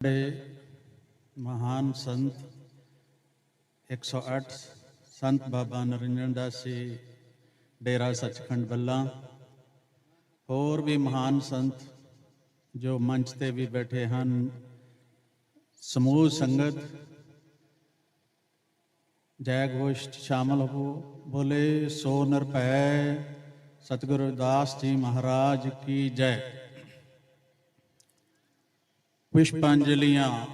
ਬੜੇ ਮਹਾਨ ਸੰਤ 108 ਸੰਤ ਬਾਬਾ ਨਰਿੰਦਰ ਦਾਸ ਜੀ ਡੇਰਾ ਸੱਚਖੰਡ ਬੱਲਾ ਹੋਰ ਵੀ ਮਹਾਨ ਸੰਤ ਜੋ ਮੰਚ ਤੇ ਵੀ ਬੈਠੇ ਹਨ ਸਮੂਹ ਸੰਗਤ ਜੈ ਘੋਸ਼ 'ਚ ਸ਼ਾਮਲ ਹੋ ਬੋਲੇ ਸੋ ਨਿਰਭੈ ਸਤਿਗੁਰੂ ਦਾਸ ਜੀ ਮਹਾਰਾਜ ਕੀ ਜੈ ਪੁਸ਼ਪਾਂਜਲੀਆਂ,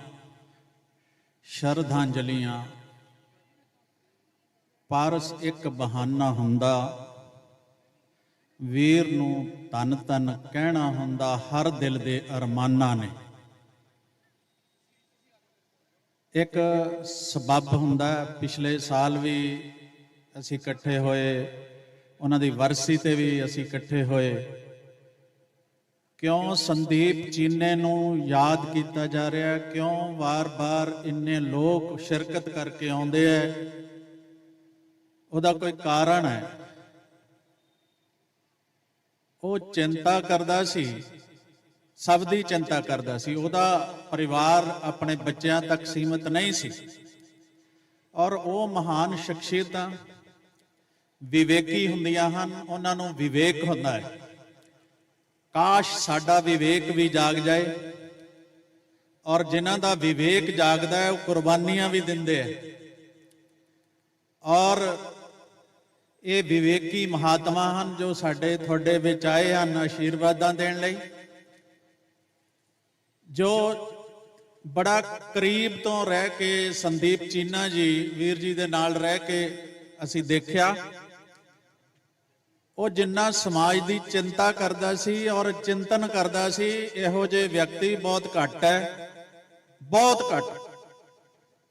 ਸ਼ਰਧਾਂਜਲੀਆਂ। ਪਾਰਸ ਇੱਕ ਬਹਾਨਾ ਹੁੰਦਾ, ਵੀਰ ਨੂੰ ਤਨ ਤਨ ਕਹਿਣਾ ਹੁੰਦਾ, ਹਰ ਦਿਲ ਦੇ ਅਰਮਾਨਾਂ ਨੇ। ਇੱਕ ਸਬੱਬ ਹੁੰਦਾ, ਪਿਛਲੇ ਸਾਲ ਵੀ ਅਸੀਂ ਇਕੱਠੇ ਹੋਏ, ਉਹਨਾਂ ਦੀ ਵਰਸੀ ਤੇ ਵੀ ਅਸੀਂ ਇਕੱਠੇ ਹੋਏ। ਕਿਉਂ ਸੰਦੀਪ ਚੀਨੇ ਨੂੰ ਯਾਦ ਕੀਤਾ ਜਾ ਰਿਹਾ ਹੈ? ਕਿਉਂ ਵਾਰ-ਵਾਰ ਇੰਨੇ ਲੋਕ ਸ਼ਿਰਕਤ ਕਰਕੇ ਆਉਂਦੇ ਐ? ਉਹਦਾ ਕੋਈ ਕਾਰਨ ਹੈ ਉਹ ਚਿੰਤਾ ਕਰਦਾ ਸੀ। ਸਭ ਦੀ ਚਿੰਤਾ ਕਰਦਾ ਸੀ। ਉਹਦਾ ਪਰਿਵਾਰ ਆਪਣੇ ਬੱਚਿਆਂ ਤੱਕ ਸੀਮਿਤ ਨਹੀਂ ਸੀ। ਔਰ ਉਹ ਮਹਾਨ ਸ਼ਖਸੀਅਤਾਂ, ਵਿਵੇਕੀ ਹੁੰਦੀਆਂ ਹਨ। ਉਹਨਾਂ ਨੂੰ ਵਿਵੇਕ ਹੁੰਦਾ ਹੈ। ਕਾਸ਼ ਸਾਡਾ ਵਿਵੇਕ ਵੀ ਜਾਗ ਜਾਏ। ਔਰ ਜਿਨ੍ਹਾਂ ਦਾ ਵਿਵੇਕ ਜਾਗਦਾ ਹੈ, ਉਹ ਕੁਰਬਾਨੀਆਂ ਵੀ ਦਿੰਦੇ ਆ। ਔਰ ਇਹ ਵਿਵੇਕੀ ਮਹਾਤਮਾ ਹਨ ਜੋ ਸਾਡੇ, ਤੁਹਾਡੇ ਵਿੱਚ ਆਏ ਹਨ ਆਸ਼ੀਰਵਾਦਾਂ ਦੇਣ ਲਈ। ਜੋ ਬੜਾ ਕਰੀਬ ਤੋਂ ਰਹਿ ਕੇ ਸੰਦੀਪ ਚੀਨਾ ਜੀ, ਵੀਰ ਜੀ ਦੇ ਨਾਲ ਰਹਿ ਕੇ ਅਸੀਂ ਦੇਖਿਆ। ਉਹ ਜਿੰਨਾ ਸਮਾਜ ਦੀ ਚਿੰਤਾ ਕਰਦਾ ਸੀ ਔਰ ਚਿੰਤਨ ਕਰਦਾ ਸੀ, ਇਹੋ ਜਿਹੇ ਵਿਅਕਤੀ ਬਹੁਤ ਘੱਟ ਹੈ ਬਹੁਤ ਘੱਟ।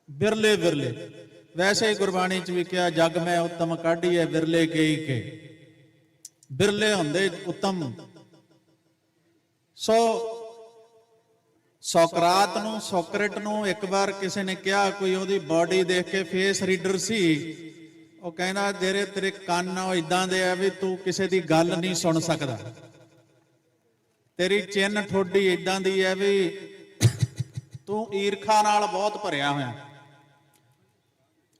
ਬਿਰਲੇ ਬਿਰਲੇ ਵੈਸੇ ਹੀ ਗੁਰਬਾਣੀ ਚ ਵੀ ਕਿਹਾ, ਜਗ ਮੈਂ ਉਤਮ ਹੈ ਬਿਰਲੇ ਕਈ ਕੇ। ਬਿਰਲੇ ਹੁੰਦੇ ਉਤਮ। ਸੋ ਸੋਕਰਾਤ ਨੂੰ, ਸੋਕਰੇਟ ਨੂੰ ਇੱਕ ਵਾਰ ਕਿਸੇ ਨੇ ਕਿਹਾ, ਕੋਈ ਉਹਦੀ ਬਾਡੀ ਦੇਖ ਕੇ ਫੇਸ ਰੀਡਰ ਸੀ। ਉਹ ਕਹਿੰਦਾ ਜਿਹੜੇ ਤੇਰੇ ਕੰਨ ਉਹ ਇਦਾਂ ਦੇ ਆ ਵੀ ਤੂੰ ਕਿਸੇ ਦੀ ਗੱਲ ਨਹੀਂ ਸੁਣ ਸਕਦਾ। ਤੇਰੀ ਚਿੰਨ ਠੋਡੀ ਇਦਾਂ ਦੀ ਹੈ ਵੀ ਤੂੰ ਈਰਖਾ ਨਾਲ ਬਹੁਤ ਭਰਿਆ ਹੋਇਆ।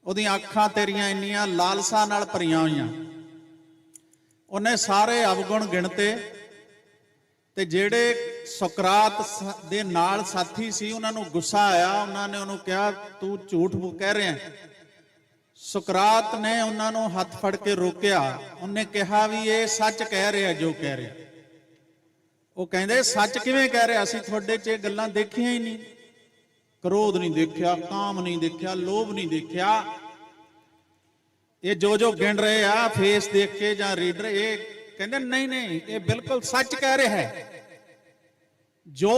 ਉਹਦੀਆਂ ਅੱਖਾਂ ਤੇਰੀਆਂ ਇੰਨੀਆਂ ਲਾਲਸਾ ਨਾਲ ਭਰੀਆਂ ਹੋਈਆਂ। ਉਹਨੇ ਸਾਰੇ ਅਵਗੁਣ ਗਿਣਤੇ ਤੇ ਜਿਹੜੇ ਸੁਕਰਾਤ ਦੇ ਨਾਲ ਸਾਥੀ ਸੀ, ਉਹਨਾਂ ਨੂੰ ਗੁੱਸਾ ਆਇਆ। ਉਹਨਾਂ ਨੇ ਉਹਨੂੰ ਕਿਹਾ, ਤੂੰ ਝੂਠ ਕਹਿ ਰਿਹਾ। ਸੁਕਰਾਤ ਨੇ ਉਹਨਾਂ ਨੂੰ ਹੱਥ ਫੜ ਕੇ ਰੋਕਿਆ। ਉਹਨੇ ਕਿਹਾ ਵੀ ਇਹ ਸੱਚ ਕਹਿ ਰਿਹਾ, ਜੋ ਕਹਿ ਰਿਹਾ। ਉਹ ਕਹਿੰਦੇ, ਸੱਚ ਕਿਵੇਂ ਕਹਿ ਰਿਹਾ? ਅਸੀਂ ਤੁਹਾਡੇ 'ਚ ਇਹ ਗੱਲਾਂ ਦੇਖੀਆਂ ਹੀ ਨਹੀਂ। ਕ੍ਰੋਧ ਨਹੀਂ ਦੇਖਿਆ, ਕਾਮ ਨਹੀਂ ਦੇਖਿਆ, ਲੋਭ ਨਹੀਂ ਦੇਖਿਆ। ਇਹ ਜੋ ਜੋ ਗਿਣ ਰਹੇ ਆ, ਫੇਸ ਦੇਖ ਕੇ ਜਾਂ ਰੀਡਰ, ਇਹ ਕਹਿੰਦੇ, ਨਹੀਂ ਨਹੀਂ, ਇਹ ਬਿਲਕੁਲ ਸੱਚ ਕਹਿ ਰਿਹਾ ਹੈ। ਜੋ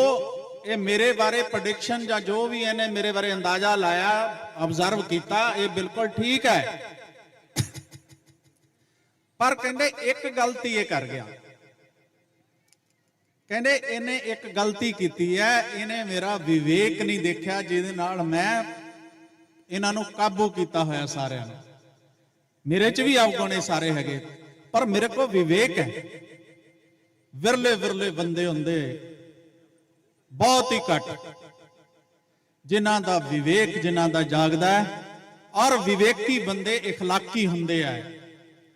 ਇਹ ਮੇਰੇ ਬਾਰੇ ਪ੍ਰੈਡਿਕਸ਼ਨ ਜਾਂ ਜੋ ਵੀ ਇਹਨੇ ਮੇਰੇ ਬਾਰੇ ਅੰਦਾਜ਼ਾ ਲਾਇਆ ਆਬਜ਼ਰਵ ਕੀਤਾ, ਇਹ ਬਿਲਕੁਲ ਠੀਕ ਹੈ। ਪਰ ਕਹਿੰਦੇ ਇੱਕ ਗਲਤੀ ਇਹ ਕਰ ਗਿਆ। ਕਹਿੰਦੇ ਇਹਨੇ ਇੱਕ ਗਲਤੀ ਕੀਤੀ ਹੈ, ਇਹਨੇ ਮੇਰਾ ਵਿਵੇਕ ਨਹੀਂ ਦੇਖਿਆ, ਜਿਹਦੇ ਨਾਲ ਮੈਂ ਇਹਨਾਂ ਨੂੰ ਕਾਬੂ ਕੀਤਾ ਹੋਇਆ ਸਾਰਿਆਂ ਨੂੰ। ਮੇਰੇ 'ਚ ਵੀ ਅਵਗੁਣੇ ਸਾਰੇ ਹੈਗੇ, ਪਰ ਮੇਰੇ ਕੋਲ ਵਿਵੇਕ ਹੈ। ਵਿਰਲੇ ਵਿਰਲੇ ਬੰਦੇ ਹੁੰਦੇ। ਬਹੁਤ ਹੀ ਘੱਟ ਜਿਨ੍ਹਾਂ ਦਾ ਵਿਵੇਕ ਜਿਨ੍ਹਾਂ ਦਾ ਜਾਗਦਾ ਹੈ ਔਰ ਵਿਵੇਕੀ ਬੰਦੇ اخلاقی ਹੁੰਦੇ ਆ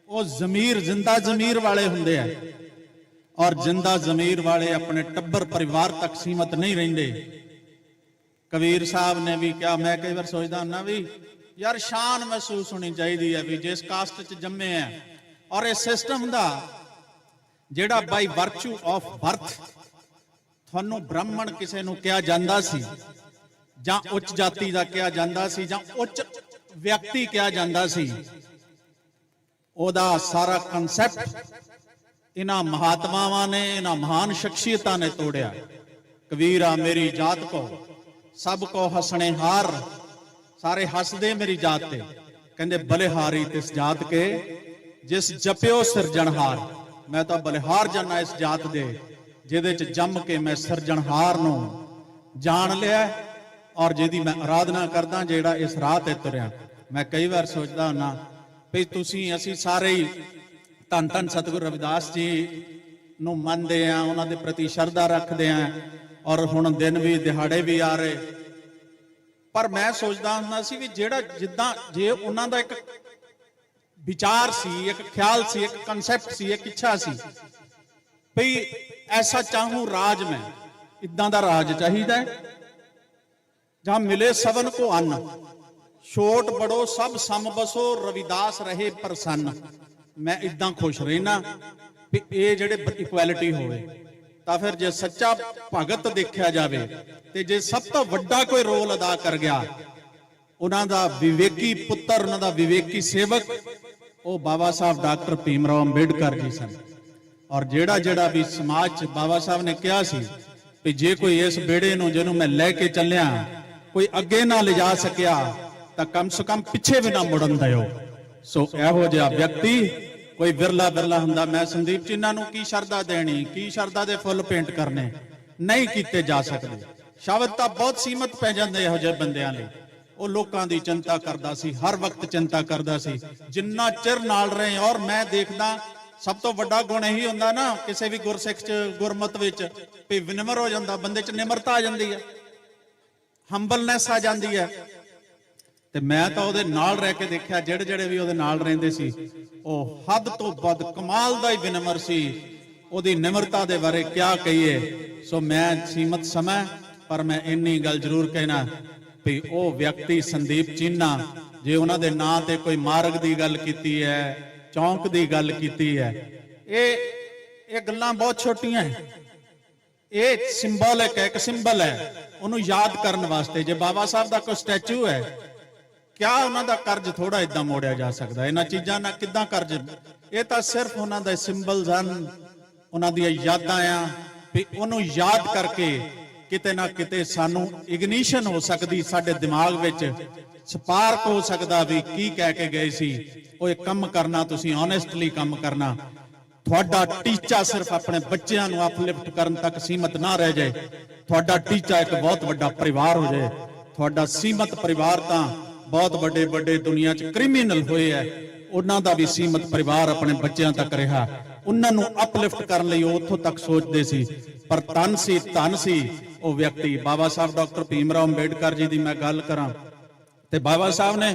ਉਹ ਜ਼ਮੀਰ ਜ਼ਿੰਦਾ ਜ਼ਮੀਰ ਵਾਲੇ ਹੁੰਦੇ ਆ ਔਰ ਜਿੰਦਾ ਜ਼ਮੀਰ ਵਾਲੇ ਆਪਣੇ ਟੱਬਰ ਪਰਿਵਾਰ ਤੱਕ ਸੀਮਤ ਨਹੀਂ ਰਹਿੰਦੇ ਕਬੀਰ ਸਾਹਿਬ ਨੇ ਵੀ ਕਿਹਾ ਮੈਂ ਕਈ ਵਾਰ ਸੋਚਦਾ ਹੁੰਦਾ ਵੀ ਯਾਰ ਸ਼ਾਨ ਮਹਿਸੂਸ ਹੋਣੀ ਚਾਹੀਦੀ ਹੈ ਵੀ ਜਿਸ ਕਾਸਟ 'ਚ ਜੰਮੇ ਆ ਔਰ ਇਹ ਸਿਸਟਮ ਦਾ ਜਿਹੜਾ ਬਾਈ ਵਰਚੂ ਆਫ ਬਰਥ ਤੁਹਾਨੂੰ ਬ੍ਰਾਹਮਣ ਕਿਸੇ ਨੂੰ ਕਿਹਾ ਜਾਂਦਾ ਸੀ, ਜਾਂ ਉੱਚ ਜਾਤੀ ਦਾ ਕਿਹਾ ਜਾਂਦਾ ਸੀ, ਜਾਂ ਉੱਚ ਵਿਅਕਤੀ ਕਿਹਾ ਜਾਂਦਾ ਸੀ, ਉਹਦਾ ਸਾਰਾ ਕਨਸੈਪਟ ਇਹਨਾਂ ਮਹਾਤਮਾਵਾਂ ਨੇ, ਇਹਨਾਂ ਮਹਾਨ ਸ਼ਖਸੀਅਤਾਂ ਨੇ ਤੋੜਿਆ। ਕਬੀਰਾ ਮੇਰੀ ਜਾਤ ਕੋ ਸਭ ਕੋ ਹਸਣੇ ਹਾਰ, ਸਾਰੇ ਹੱਸਦੇ ਮੇਰੀ ਜਾਤ ਤੇ। ਕਹਿੰਦੇ, ਬਲਿਹਾਰੀ ਤਿਸ ਜਾਤ ਕੇ, ਜਿਸ ਜਪਿਓ ਸਿਰਜਣਹਾਰ। ਮੈਂ ਤਾਂ ਬਲਿਹਾਰ ਜਾਨਾ ਇਸ ਜਾਤ ਦੇ। ਜਿਹਦੇ ਚ ਜੰਮ ਕੇ ਮੈਂ ਸਿਰਜਣਹਾਰ ਨੂੰ ਜਾਣ ਲਿਆ ਔਰ ਜਿਹਦੀ ਮੈਂ ਆਰਾਧਨਾ ਕਰਦਾ ਜਿਹੜਾ ਇਸ ਰਾਹ ਤੇ ਤੁਰਿਆ। ਮੈਂ ਕਈ ਵਾਰ ਸੋਚਦਾ ਹੁੰਨਾ ਵੀ ਤੁਸੀਂ ਅਸੀਂ ਸਾਰੇ ਹੀ ਧੰਨ ਧੰਨ ਸਤਿਗੁਰੂ ਰਵਿਦਾਸ ਜੀ ਨੂੰ ਮੰਨਦੇ ਆ, ਉਹਨਾਂ ਦੇ ਪ੍ਰਤੀ ਸ਼ਰਧਾ ਰੱਖਦੇ ਆ ਔਰ ਹੁਣ ਦਿਨ ਵੀ, ਦਿਹਾੜੇ ਵੀ ਆ ਰਹੇ। ਪਰ ਮੈਂ ਸੋਚਦਾ ਹੁੰਦਾ ਸੀ ਵੀ ਜਿਹੜਾ ਜਿੱਦਾਂ ਜੇ ਉਹਨਾਂ ਦਾ ਇੱਕ ਵਿਚਾਰ ਸੀ, ਇੱਕ ਖਿਆਲ ਸੀ, ਇੱਕ ਕਨਸੈਪਟ ਸੀ, ਇੱਕ ਇੱਛਾ ਸੀ, ਭਈ ਐਸਾ ਚਾਹੂੰ ਰਾਜ ਮੈਂ ਇਦਾਂ ਦਾ ਰਾਜ ਚਾਹੀਦਾ ਹੈ ਜਾਂ ਮਿਲੇ ਸਵਨ ਕੋ ਅੰਨ ਛੋਟ ਬੜੋ ਸਭ ਸਮ ਬਸੋ ਰਵਿਦਾਸ ਰਹੇ ਪ੍ਰਸੰਨ ਮੈਂ ਇਦਾਂ ਖੁਸ਼ ਰਹਿਣਾ ਵੀ ਇਹ ਜਿਹੜੇ ਇਕੁਐਲਿਟੀ ਹੋਵੇ ਤਾਂ ਫਿਰ ਜੇ ਸੱਚਾ ਭਗਤ ਦੇਖਿਆ ਜਾਵੇ ਤੇ ਜੇ ਸਭ ਤੋਂ ਵੱਡਾ ਕੋਈ ਰੋਲ ਅਦਾ ਕਰ ਗਿਆ ਉਹਨਾਂ ਦਾ ਵਿਵੇਕੀ ਪੁੱਤਰ ਉਹਨਾਂ ਦਾ ਵਿਵੇਕੀ ਸੇਵਕ ਉਹ ਬਾਬਾ ਸਾਹਿਬ ਡਾਕਟਰ ਭੀਮ ਰਾਓ ਅੰਬੇਡਕਰ ਜੀ ਸਨ ਔਰ ਜਿਹੜਾ ਜਿਹੜਾ ਵੀ ਸਮਾਜ ਚ ਬਾਬਾ ਸਾਹਿਬ ਨੇ ਕਿਹਾ ਸੀ ਕਿ ਜੇ ਕੋਈ ਇਸ ਬੇੜੇ ਨੂੰ ਜਿਹਨੂੰ ਮੈਂ ਲੈ ਕੇ ਚੱਲਿਆ, ਕੋਈ ਅੱਗੇ ਨਾ ਲਿਜਾ ਸਕਿਆ, ਤਾਂ ਕਮ ਸੇ ਕਮ ਪਿੱਛੇ ਵੀ ਨਾ ਮੁੜਨ ਦਿਓ। ਸੋ ਇਹੋ ਜਿਹਾ ਵਿਅਕਤੀ ਕੋਈ ਵਿਰਲਾ ਵਿਰਲਾ ਹੁੰਦਾ। ਮੈਂ ਸੰਦੀਪ ਜੀ ਨੂੰ ਕੀ ਸ਼ਰਧਾ ਦੇਣੀ, ਕੀ ਸ਼ਰਧਾ ਦੇ ਫੁੱਲ ਪੇਂਟ ਕਰਨੇ? ਨਹੀਂ ਕੀਤੇ ਜਾ ਸਕਦੇ। ਸ਼ਬਦ ਤਾਂ ਬਹੁਤ ਸੀਮਤ ਪੈ ਜਾਂਦੇ ਇਹੋ ਜਿਹੇ ਬੰਦਿਆਂ ਲਈ। ਉਹ ਲੋਕਾਂ ਦੀ ਚਿੰਤਾ ਕਰਦਾ ਸੀ, ਹਰ ਵਕਤ ਚਿੰਤਾ ਕਰਦਾ ਸੀ। ਜਿੰਨਾ ਚਿਰ ਨਾਲ ਰਹੇ ਔਰ ਮੈਂ ਦੇਖਦਾ ਸਭ ਤੋਂ ਵੱਡਾ ਗੁਣ ਇਹੀ ਹੁੰਦਾ ਨਾ, ਕਿਸੇ ਵੀ ਗੁਰਸਿੱਖ ਚ, ਗੁਰਮਤ ਵਿੱਚ ਵੀ ਵਿਨਮਰ ਹੋ ਜਾਂਦਾ, ਬੰਦੇ ਚ ਨਿਮਰਤਾ ਆ ਜਾਂਦੀ ਹੈ। ਹੰਬਲਨੈਸ ਆ ਜਾਂਦੀ ਹੈ। ਤੇ ਮੈਂ ਤਾਂ ਉਹਦੇ ਨਾਲ ਰਹਿ ਕੇ ਦੇਖਿਆ, ਜਿਹੜੇ ਜਿਹੜੇ ਵੀ ਉਹਦੇ ਨਾਲ ਰਹਿੰਦੇ ਸੀ, ਉਹ ਹੱਦ ਤੋਂ ਵੱਧ ਕਮਾਲ ਦਾ ਹੀ ਵਿਨਮਰ ਸੀ। ਉਹਦੀ ਨਿਮਰਤਾ ਦੇ ਬਾਰੇ ਕਿਆ ਕਹੀਏ? ਸੋ ਮੈਂ ਸੀਮਤ ਸਮਾਂ, ਪਰ ਮੈਂ ਇੰਨੀ ਗੱਲ ਜ਼ਰੂਰ ਕਹਿਣਾ ਵੀ ਉਹ ਵਿਅਕਤੀ ਸੰਦੀਪ ਚੀਨਾ, ਜੇ ਉਹਨਾਂ ਦੇ ਨਾਂ ਤੇ ਕੋਈ ਮਾਰਗ ਦੀ ਗੱਲ ਕੀਤੀ ਹੈ ਚੌਂਕ ਦੀ ਗੱਲ ਕੀਤੀ ਹੈ। ਇਹ ਇਹ ਗੱਲਾਂ ਬਹੁਤ ਛੋਟੀਆਂ ਹੈ। ਇਹ ਸਿੰਬੋਲਿਕ ਹੈ, ਇੱਕ ਸਿੰਬਲ ਹੈ। ਉਹਨੂੰ ਯਾਦ ਕਰਨ ਵਾਸਤੇ, ਜੇ ਬਾਬਾ ਸਾਹਿਬ ਦਾ ਕੋਈ ਸਟੈਚੂ ਹੈ, ਕਿਆ ਉਹਨਾਂ ਦਾ ਕਰਜ਼ ਥੋੜਾ ਇਦਾਂ ਮੋੜਿਆ ਜਾ ਸਕਦਾ? ਇਹਨਾਂ ਚੀਜ਼ਾਂ ਨਾਲ ਕਿੱਦਾਂ ਕਰਜ਼? ਇਹ ਤਾਂ ਸਿਰਫ ਉਹਨਾਂ ਦੇ ਸਿੰਬਲਸ ਹਨ। ਉਹਨਾਂ ਦੀਆਂ ਯਾਦਾਂ ਆ। ਵੀ ਉਹਨੂੰ ਯਾਦ ਕਰਕੇ ਕਿਤੇ ਨਾ ਕਿਤੇ ਸਾਨੂੰ ਇਗਨੀਸ਼ਨ ਹੋ ਸਕਦੀ ਸਾਡੇ ਦਿਮਾਗ ਵਿੱਚ। ਸਪਾਰਕ ਹੋ ਸਕਦਾ ਵੀ ਕੀ ਕਹਿ ਕੇ ਗਏ ਸੀ। ਉਹ ਇਹ ਕੰਮ ਕਰਨਾ, ਤੁਸੀਂ ਓਨੈਸਟਲੀ ਕੰਮ ਕਰਨਾ। ਤੁਹਾਡਾ ਟੀਚਾ ਸਿਰਫ ਆਪਣੇ ਬੱਚਿਆਂ ਨੂੰ ਅਪਲਿਫਟ ਕਰਨ ਤੱਕ ਸੀਮਤ ਨਾ ਰਹਿ ਜਾਏ। ਤੁਹਾਡਾ ਟੀਚਾ ਇੱਕ ਬਹੁਤ ਵੱਡਾ ਪਰਿਵਾਰ ਹੋ ਜਾਏ। ਤੁਹਾਡਾ ਸੀਮਤ ਪਰਿਵਾਰ ਤਾਂ ਬਹੁਤ ਵੱਡੇ ਵੱਡੇ ਦੁਨੀਆ 'ਚ ਕ੍ਰਿਮੀਨਲ ਹੋਏ ਐ। ਉਹਨਾਂ ਦਾ ਵੀ ਸੀਮਤ ਪਰਿਵਾਰ ਆਪਣੇ ਬੱਚਿਆਂ ਤੱਕ ਰਿਹਾ। ਉਹਨਾਂ ਨੂੰ ਅਪਲਿਫਟ ਕਰਨ ਲਈ ਉਹ ਉੱਥੋਂ ਤੱਕ ਸੋਚਦੇ ਸੀ। ਪਰ ਤਨ ਸੀ, ਧਨ ਸੀ। ਉਹ ਵਿਅਕਤੀ ਬਾਬਾ ਸਾਹਿਬ ਡਾਕਟਰ ਭੀਮ ਰਾਓ ਅੰਬੇਡਕਰ ਜੀ ਦੀ ਮੈਂ ਗੱਲ ਕਰਾਂ। ਤੇ ਬਾਬਾ ਸਾਹਿਬ ਨੇ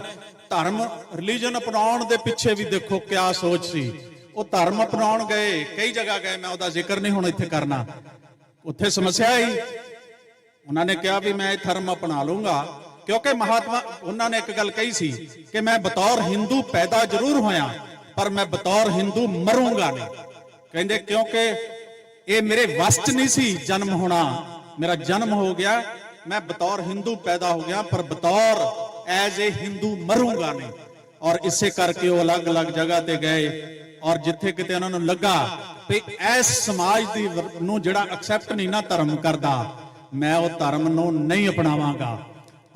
ਧਰਮ ਰਿਲੀਜਨ ਅਪਣਾਉਣ ਦੇ ਪਿੱਛੇ ਵੀ ਦੇਖੋ ਕਿਆ ਸੋਚ ਸੀ। ਉਹ ਧਰਮ ਅਪਣਾਉਣ ਗਏ, ਕਈ ਜਗ੍ਹਾ ਗਏ, ਮੈਂ ਉਹਦਾ ਜ਼ਿਕਰ ਨਹੀਂ ਹੁਣ ਇੱਥੇ ਕਰਨਾ। ਉੱਥੇ ਸਮੱਸਿਆ ਆਈ। ਉਹਨਾਂ ਨੇ ਕਿਹਾ ਵੀ ਮੈਂ ਇਹ ਧਰਮ ਅਪਣਾ ਲੂੰਗਾ ਕਿਉਂਕਿ ਮਹਾਤਮਾ, ਉਹਨਾਂ ਨੇ ਇੱਕ ਗੱਲ ਕਹੀ ਸੀ ਕਿ ਮੈਂ ਬਤੌਰ ਹਿੰਦੂ ਪੈਦਾ ਜ਼ਰੂਰ ਹੋਇਆ, ਪਰ ਮੈਂ ਬਤੌਰ ਹਿੰਦੂ ਮਰੂੰਗਾ ਨਹੀਂ। ਕਹਿੰਦੇ ਕਿਉਂਕਿ ਇਹ ਮੇਰੇ ਵਸ 'ਚ ਨਹੀਂ ਸੀ ਜਨਮ ਹੋਣਾ, ਮੇਰਾ ਜਨਮ ਹੋ ਗਿਆ, ਮੈਂ ਬਤੌਰ ਹਿੰਦੂ ਪੈਦਾ ਹੋ ਗਿਆ, ਪਰ ਬਤੌਰ ਐਜ਼ ਏ ਹਿੰਦੂ ਮਰੂੰਗਾ ਨਹੀਂ ਔਰ ਇਸੇ ਕਰਕੇ ਉਹ ਅਲੱਗ-ਅਲੱਗ ਜਗ੍ਹਾ ਤੇ ਗਏ ਔਰ ਜਿੱਥੇ ਕਿਤੇ ਉਹਨਾਂ ਨੂੰ ਲੱਗਾ ਵੀ ਇਸ ਸਮਾਜ ਦੀ ਨੂੰ ਜਿਹੜਾ ਐਕਸੈਪਟ ਨਹੀਂ ਨਾ ਧਰਮ ਕਰਦਾ ਮੈਂ ਉਹ ਧਰਮ ਨੂੰ ਨਹੀਂ ਅਪਣਾਵਾਂਗਾ